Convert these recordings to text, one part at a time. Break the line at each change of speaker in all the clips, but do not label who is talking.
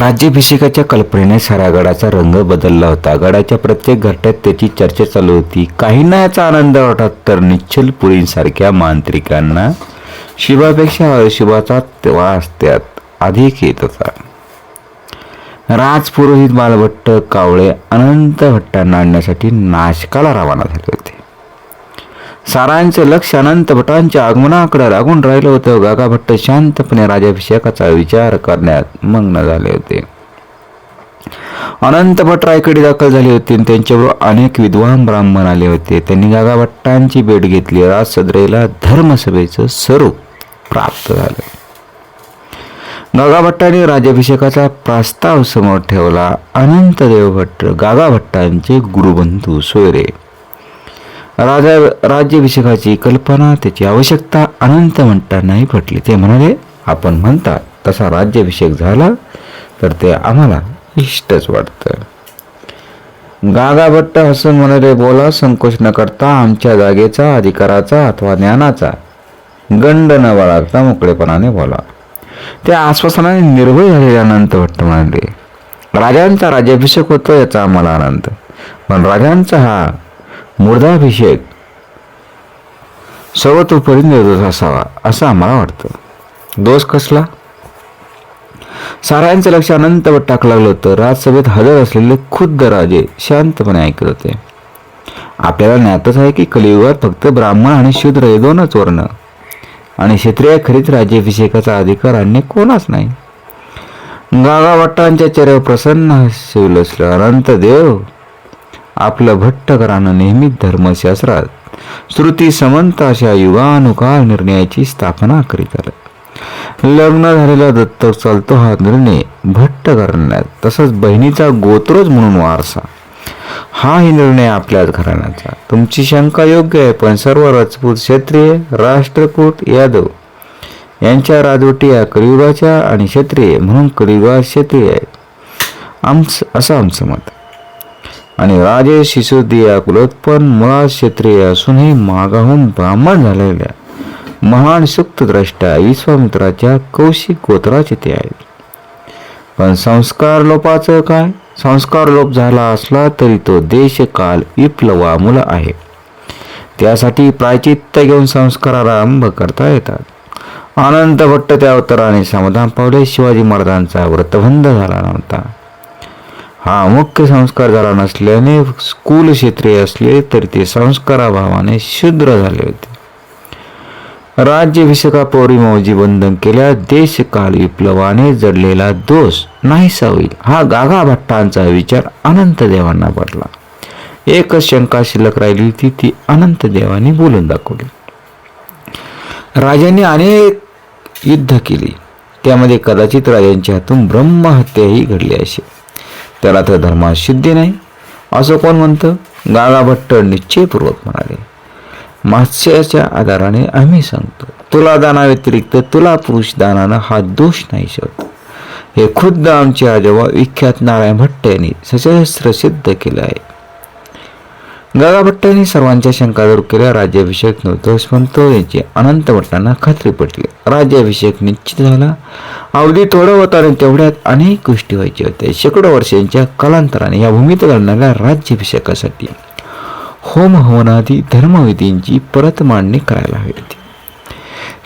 राज्याभिषेकाच्या कल्पनेने साऱ्या गडाचा रंग बदलला होता. गडाच्या प्रत्येक घरट्यात त्याची चर्चा चालू होती. काहींना याचा आनंद वाटत तर निश्चलपुरींसारख्या मांत्रिकांना शिवापेक्षा अशिवाचा वास त्यात अधिक येत होता. राजपुरोहित बालभट्ट कावळे अनंत भट्टांना आणण्यासाठी नाशकाला रवाना झाले होते. सारांचं लक्ष अनंत भटांच्या आगमनाकडे लागून राहिलं होतं. गागा भट्ट शांतपणे राजाभिषेकाचा विचार करण्यात मग्न झाले होते. अनंत भट्टरायकडे रायकडे दाखल झाले होते आणि त्यांच्याबरोबर अनेक विद्वान ब्राह्मण आले होते. त्यांनी गागा भट्टांची भेट घेतली. राजसद्रेला धर्मसभेचं स्वरूप प्राप्त झालं. गागाभट्टाने राज्याभिषेकाचा प्रस्ताव समोर ठेवला. अनंत देवभट्ट गागाभट्टांचे गुरुबंधू सोयरे. राजा राज्याभिषेकाची कल्पना त्याची आवश्यकता अनंत म्हणतानाही पटली. ते म्हणाले आपण म्हणता तसा राज्याभिषेक झाला तर ते आम्हाला इष्टच वाटतं. गागाभट्ट हसून म्हणाले बोला संकोच न करता आमच्या जागेचा अधिकाराचा अथवा ज्ञानाचा गंड न बाळगता मोकळेपणाने बोला. त्या आश्वासनाने निर्भय झालेले अनंत भट्ट म्हणाले राजांचा राज्याभिषेक होतो याचा आम्हाला आनंद. पण राजांचा हा मूर्धाभिषेक सर्वतोपरी निर्दोष असावा असं आम्हाला वाटतं. दोष कसला? साऱ्यांचं लक्ष अनंत टाकलं लागलं होतं. राजसभेत हजर असलेले खुद्द राजे शांतपणे ऐकत होते. आपल्याला ज्ञातच आहे की कलियुगात फक्त ब्राह्मण आणि शूद्र हे दोनच वर्ण. आणि क्षत्रिय खरीच राज्याभिषेकाचा अधिकार अन्य कोणाच नाही. गागावट्टांच्या चेहऱ्यावर प्रसन्न हास्य अनंत देव आपलं भट्ट घराणं नेहमी धर्मशास्त्रात. श्रुती समंत अशा युगानुकाल निर्णयाची स्थापना करीत आलं. लग्न झालेला दत्तक चालतो हा निर्णय भट्ट करण्यात तसंच बहिणीचा गोत्रज म्हणून वारसा. हाही निर्णय आपल्याच घराण्याचा. तुमची शंका योग्य आहे पण सर्व राजपूत क्षत्रिय राष्ट्रकूट यादव यांच्या राजवटी या कलियुगाच्या आणि क्षत्रिय म्हणून कलियुगात क्षत्रिय आहेत आमचं असं आमचं मत आणि राजे शिशोदिया कुलोत्पन्न मुळात क्षत्रिय असूनही मागाहून ब्राह्मण झालेल्या महान सुक्तद्रष्ट्या विश्वामित्राच्या कौशिक गोत्राचे ते आहेत. पण संस्कार लोपाचं काय? संस्कार लोप झाला असला तरी तो देशकाल विप्लवामुलं आहे. त्यासाठी प्रायचित्त घेऊन संस्कार आरंभ करता येतात. आनंद भट्ट त्या उत्तराने समाधान पावले शिवाजी महाराजांचा व्रतबंध झाला नव्हता. हा मुख्य संस्कार झाला नसल्याने कुल क्षेत्रीय असले तरी ते संस्काराभावाने शुद्र झाले होते. राज्याभिषेकापूर्वी मौजी बंधन केल्या देशकाल विप्लवाने जडलेला दोष नाहीसा होईल हा गागा भट्टांचा विचार अनंत देवांना पडला. एकच शंका शिल्लक राहिली होती ती अनंत देवांनी बोलून दाखवली. राजांनी अनेक युद्ध केली त्यामध्ये कदाचित राजांच्या हातून ब्रह्महत्याही घडली असेल. त्याला तर धर्मात सिद्धी नाही. असं कोण म्हणतं? गागाभट्ट निश्चयपूर्वक म्हणाले. मात्स्याच्या आधाराने आम्ही सांगतो तुला दानाव्यतिरिक्त तुला पुरुष दानानं हा दोष नाही शोध हे खुद्द आमचे आजोबा विख्यात नारायण भट्ट यांनी सशस्त्र सिद्ध केलं आहे. गागा सर्वांच्या शंका दूर केल्या राज्याभिषेक नव्हतोच म्हणतो याची अनंत भट्टांना खात्री पटली. राज्याभिषेक निश्चित झाला. अवधी थोडं होता आणि तेवढ्यात अनेक गोष्टी व्हायच्या होत्या शेकडो वर्षांच्या कालांतराने या भूमीत घडणाऱ्या राज्याभिषेकासाठी होम हवनादी धर्मविधींची परत मांडणी करायला हवी होती.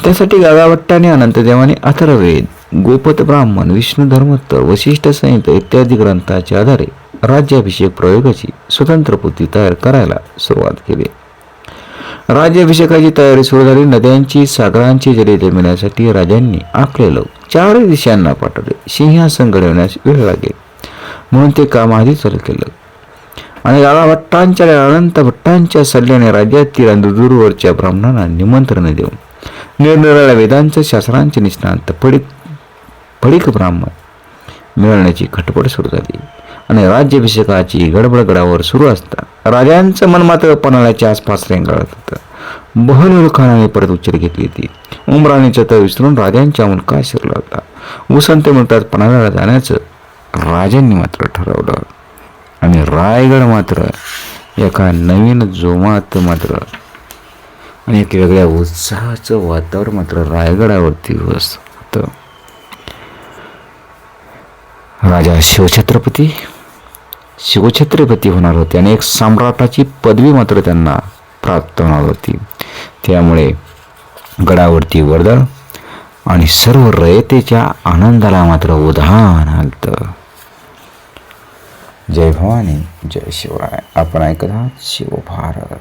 त्यासाठी गागाभट्टाने अनंतदेवाने अथर्ववेद गोपत ब्राह्मण विष्णू धर्मोत्तर वशिष्ठ संहिता इत्यादी ग्रंथाच्या आधारे राज्याभिषेक प्रयोगाची स्वतंत्र पोथी तयार करायला सुरुवात केली. राज्याभिषेकाची तयारी सुरू झाली. नद्यांची सागरांची जले जमिण्यासाठी राजांनी आपले लोक चारही दिशांना पाठवले. सिंहासन घडवण्यास वेळ लागेल. म्हणून ते काम आधी चालू केलं. आणि गागा भट्टांच्या अनंत भट्टांच्या सल्ल्याने राज्यातील अंधदूरवरच्या ब्राह्मणांना निमंत्रण देऊन निरनिराळ्या वेदांचं शास्त्रांचे निष्णांत पडिक फडिक ब्राह्मण मिळवण्याची खटपट सुरू झाली. आणि राज्याभिषेकाची गडबडगडावर सुरू असता. राजांचं मन मात्र पन्हाळ्याच्या आसपास रेंगाळत होतं. बहलूर खानाने परत उच्चार घेतली होती. उमराणीचं तर विसरून राजांच्या मुलका शिरला होता. वसंत म्हणतात पन्हाळ्याला जाण्याचं राजांनी मात्र ठरवलं. आणि रायगड मात्र एका नवीन जोमात मात्र आणि एक वेगळ्या उत्साहाचं वातावरण मात्र रायगडावरती होतं राजा शिवछत्रपती शिवछत्रपती होणार होते आणि एक सम्राटाची पदवी मात्र त्यांना प्राप्त होणार होती. त्यामुळे गडावरती वर्दळ आणि सर्व रयतेच्या आनंदाला मात्र उधाण आलतं. जय भवानी जय शिवराय. आपण ऐकत आहात शिवभारत.